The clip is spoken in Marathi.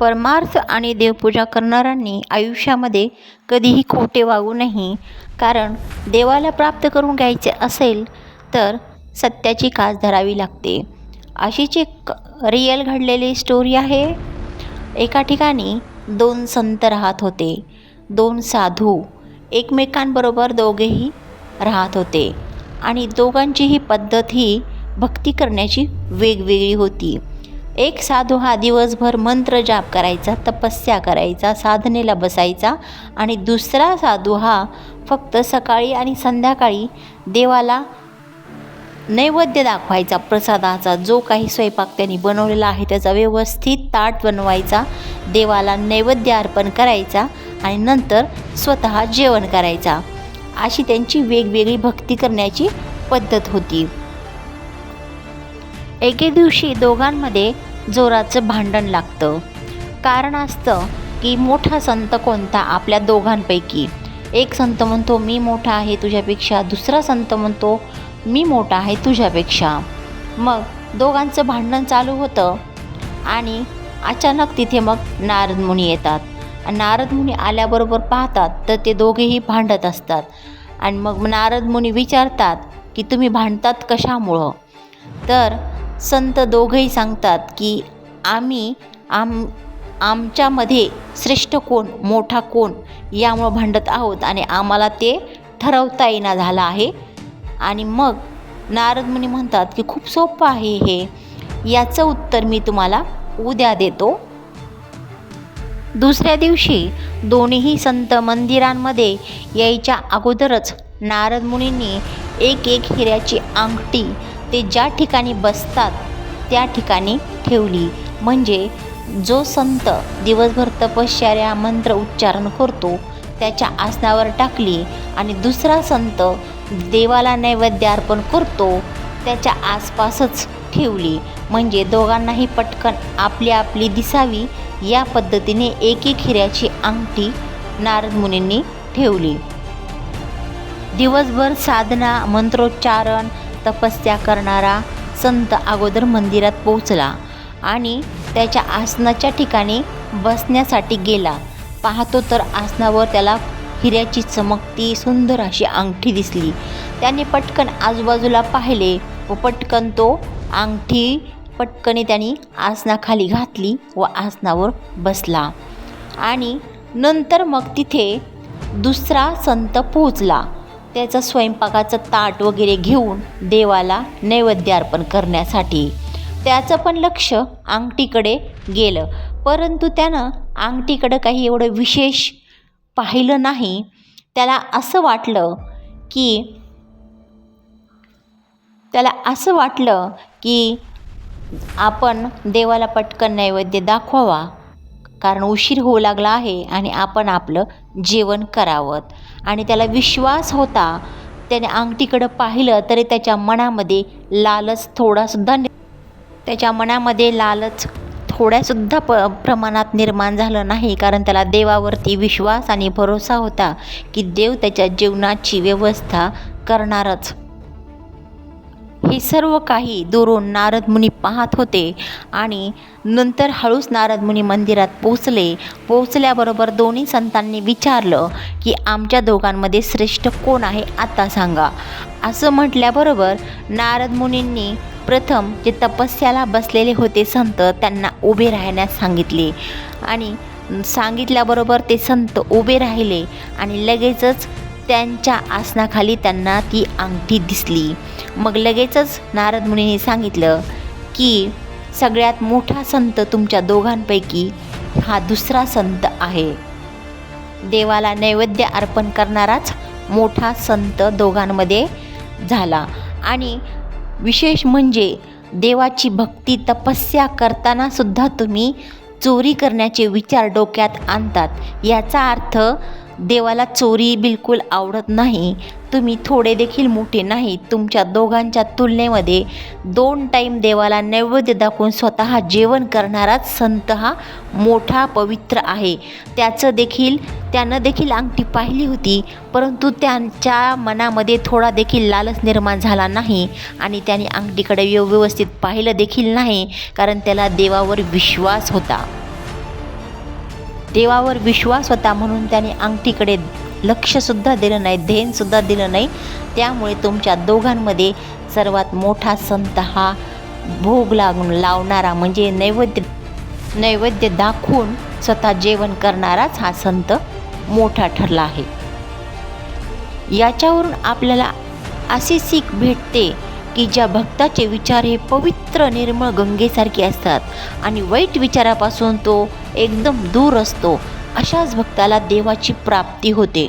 परमार्थ आणि देवपूजा करणाऱ्यांनी आयुष्यामध्ये कधीही खोटे वागू नाही कारण देवाला प्राप्त करून घ्यायचे असेल तर सत्याची कास धरावी लागते. अशीच एक रिअल घडलेली स्टोरी आहे. एका ठिकाणी दोन संत राहत होते. दोन साधू एकमेकांबरोबर दोघेही राहत होते. आणि दोघांचीही पद्धत ही भक्ती करण्याची वेगवेगळी होती. एक साधू हा दिवसभर मंत्र जाप करायचा तपस्या करायचा साधनेला बसायचा आणि दुसरा साधू हा फक्त सकाळी आणि संध्याकाळी देवाला नैवेद्य दाखवायचा प्रसादाचा जो काही स्वयंपाक त्यांनी बनवलेला आहे त्याचा व्यवस्थित ताट बनवायचा देवाला नैवेद्य अर्पण करायचा आणि नंतर स्वतः जेवण करायचा. अशी त्यांची वेगवेगळी भक्ती करण्याची पद्धत होती. एके दिवशी दोघांमध्ये जोराचं भांडण लागतं. कारण असतं की मोठा संत कोणता? आपल्या दोघांपैकी. एक संत म्हणतो मी मोठा आहे तुझ्यापेक्षा. दुसरा संत म्हणतो मी मोठा आहे तुझ्यापेक्षा. मग दोघांचं भांडण चालू होतं आणि अचानक तिथे मग नारद मुनी येतात. नारद मुनी आल्याबरोबर पाहतात तर ते दोघेही भांडत असतात. आणि मग नारद मुनी विचारतात की तुम्ही भांडतात कशामुळं? तर संत दोघंही सांगतात की आम्ही आम आमच्यामध्ये श्रेष्ठ कोण मोठा कोण यामुळं भांडत आहोत आणि आम्हाला ते ठरवता येईना झालं आहे. आणि मग नारद मुनी म्हणतात की खूप सोपं आहे हे. याचं उत्तर मी तुम्हाला उद्या देतो. दुसऱ्या दिवशी दोन्ही संत मंदिरांमध्ये यायच्या अगोदरच नारद मुनींनी एक एक हिऱ्याची अंगठी ते ज्या ठिकाणी बसतात त्या ठिकाणी ठेवली. म्हणजे जो संत दिवसभर तपश्चर्या मंत्र उच्चारण करतो त्याच्या आसनावर टाकली आणि दुसरा संत देवाला नैवेद्य अर्पण करतो त्याच्या आसपासच ठेवली. म्हणजे दोघांनाही पटकन आपली आपली दिसावी या पद्धतीने एक एक हिऱ्याची अंगठी नारद मुनींनी ठेवली. दिवसभर साधना मंत्रोच्चारण तपस्या करणारा संत अगोदर मंदिरात पोहोचला आणि त्याच्या आसनाच्या ठिकाणी बसण्यासाठी गेला. पाहतो तर आसनावर त्याला हिऱ्याची चमकती सुंदर अशी अंगठी दिसली. त्याने पटकन आजूबाजूला पाहिले व पटकन तो अंगठी पटकने त्याने आसनाखाली घातली व आसनावर बसला. आणि नंतर मग तिथे दुसरा संत पोहोचला. त्याचं स्वयंपाकाचं ताट वगैरे घेऊन देवाला नैवेद्य अर्पण करण्यासाठी. त्याचं पण लक्ष अंगठीकडे गेलं. परंतु त्यानं अंगठीकडं काही एवढं विशेष पाहिलं नाही. त्याला असं वाटलं की त्याला असं वाटलं की आपण देवाला पटकन नैवेद्य दाखवावा. कारण उशीर होऊ लागला आहे आणि आपण आपलं जेवण करावं. आणि त्याला विश्वास होता. त्याने अंगठीकडं पाहिलं तरी त्याच्या मनामध्ये लालच थोडासुद्धा त्याच्या मनामध्ये लालच थोड्यासुद्धा प प्रमाणात निर्माण झालं नाही. कारण त्याला देवावरती विश्वास आणि भरोसा होता की देव त्याच्या जीवनाची व्यवस्था करणारच. हे सर्व काही दुरून नारद मुनी पाहत होते आणि नंतर हळूच नारद मुनी मंदिरात पोचले पोचल्याबरोबर दोन्ही संतांनी विचारलं की आमच्या दोघांमध्ये श्रेष्ठ कोण आहे आता सांगा. असं म्हटल्याबरोबर नारद मुनींनी प्रथम जे तपस्याला बसलेले होते संत त्यांना उभे राहण्यास सांगितले. आणि सांगितल्याबरोबर ते संत उभे राहिले आणि लगेचच त्यांच्या आसनाखाली त्यांना ती अंगठी दिसली. मग लगेचच नारद मुनीने सांगितलं की सगळ्यात मोठा संत तुमच्या दोघांपैकी हा दुसरा संत आहे. देवाला नैवेद्य अर्पण करणाराच मोठा संत दोघांमध्ये झाला. आणि विशेष म्हणजे देवाची भक्ती तपस्या करताना सुद्धा तुम्ही चोरी करण्याचे विचार डोक्यात आणतात. याचा अर्थ देवाला चोरी बिलकुल आवडत नाही. तुम्ही थोडे देखील मोठे नाही. तुमच्या दोघांच्या तुलनेमध्ये दोन टाईम देवाला नैवेद्य दाखवून स्वतः जेवण करणाराच संत हा मोठा पवित्र आहे. त्याचं देखील त्यानं देखील अंगठी पाहिली होती परंतु त्यांच्या मनामध्ये थोडा देखील लालच निर्माण झाला नाही आणि त्याने अंगठीकडे व्यवस्थित पाहिलं देखील नाही कारण त्याला देवावर विश्वास होता. देवावर विश्वास होता म्हणून त्याने अंगठीकडे लक्षसुद्धा दिलं नाही ध्येनसुद्धा दिलं नाही. त्यामुळे तुमच्या दोघांमध्ये सर्वात मोठा संत हा भोग लागून लावणारा म्हणजे नैवेद्य नैवेद्य दाखवून स्वतः जेवण करणाराच हा संत मोठा ठरला आहे. याच्यावरून आपल्याला अशी सीख भेटते की ज्या भक्ताचे विचार हे पवित्र निर्मळ गंगेसारखे असतात आणि वाईट विचारापासून तो एकदम दूर असतो अशाच भक्ताला देवाची प्राप्ती होते.